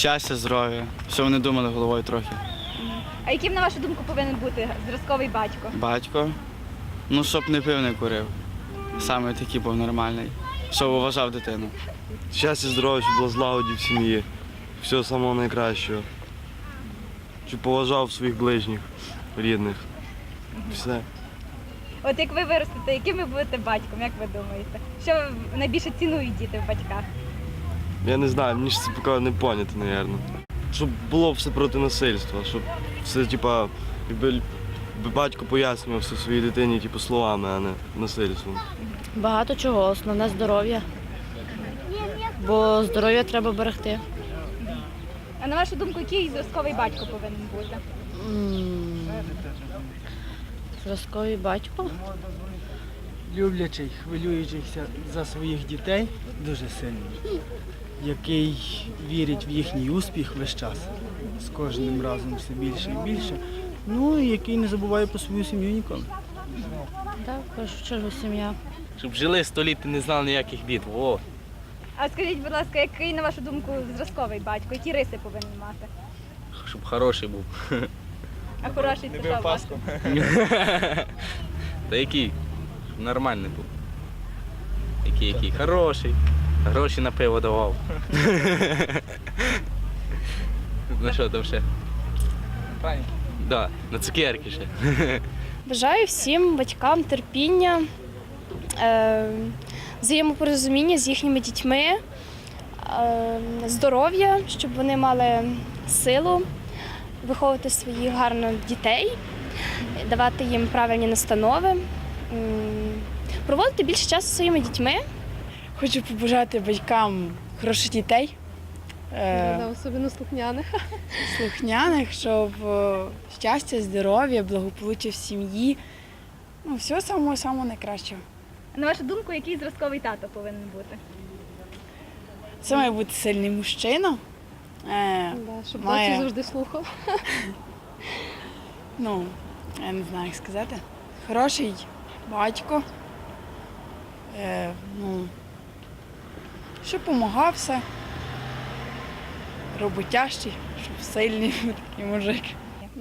Щастя, здоров'я. Що вони думали головою трохи. А яким, на вашу думку, повинен бути зразковий батько? Батько. Ну, щоб не пив, не курив. Саме такий був нормальний. Щоб уважав дитину. Щастя, здоров'я, щоб було злагоді в сім'ї. Всього самого найкращого. Щоб поважав своїх ближніх, рідних. Все. От як ви виростете, яким ви будете батьком, як ви думаєте? Що ви найбільше цінують діти в батьках? Я не знаю, мені ж це поки не поняти, напевно. Щоб було все проти насильства, щоб все, типа, якби якби батько пояснював все своїй дитині, типу, словами, а не насильством. Багато чого, основне здоров'я. Бо здоров'я треба берегти. А на вашу думку, який зразковий батько повинен бути? Зразковий батько. люблячий, хвилюючийся за своїх дітей дуже сильно, який вірить в їхній успіх весь час, з кожним разом все більше і більше. Ну і який не забуває про свою сім'ю ніколи. Так, в першу чергу сім'я. Щоб жили сто літ і не знали ніяких бід. О, А скажіть, будь ласка, який, на вашу думку, зразковий батько? Які риси повинен мати? щоб хороший був. А хороший це що у? Та який? Щоб нормальний був. Який, який? Хороший. Гроші на пиво давав. На що там ще? Да, на цукерки ще. Бажаю всім батькам терпіння, е, взаємопорозуміння з їхніми дітьми, е, здоров'я, щоб вони мали силу виховувати своїх гарно дітей, давати їм правильні настанови, проводити більше часу зі своїми дітьми. Хочу побажати батькам хороших дітей, е, особливо слухняних. слухняних, щоб е, щастя, здоров'я, благополуччя в сім'ї. Ну, всього самого самого найкращого. А на вашу думку, який зразковий тато повинен бути? Це має бути сильний мужчина. Е, Да, щоб Має. батько завжди слухав. ну, я не знаю, як сказати. Хороший батько. Е, ну, щоб допомагав все. Роботящий, щоб сильний такий мужик.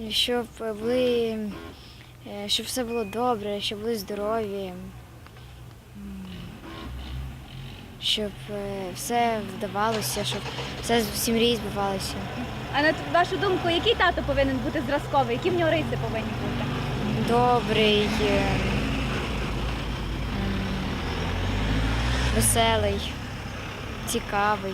Щоб були, е, щоб все було добре, щоб були здорові, щоб е, все вдавалося, щоб все всі мрії збувалося. А на вашу думку, який тато повинен бути зразковий? Які в нього риси повинні бути? Добрий, е, веселий, цікавий.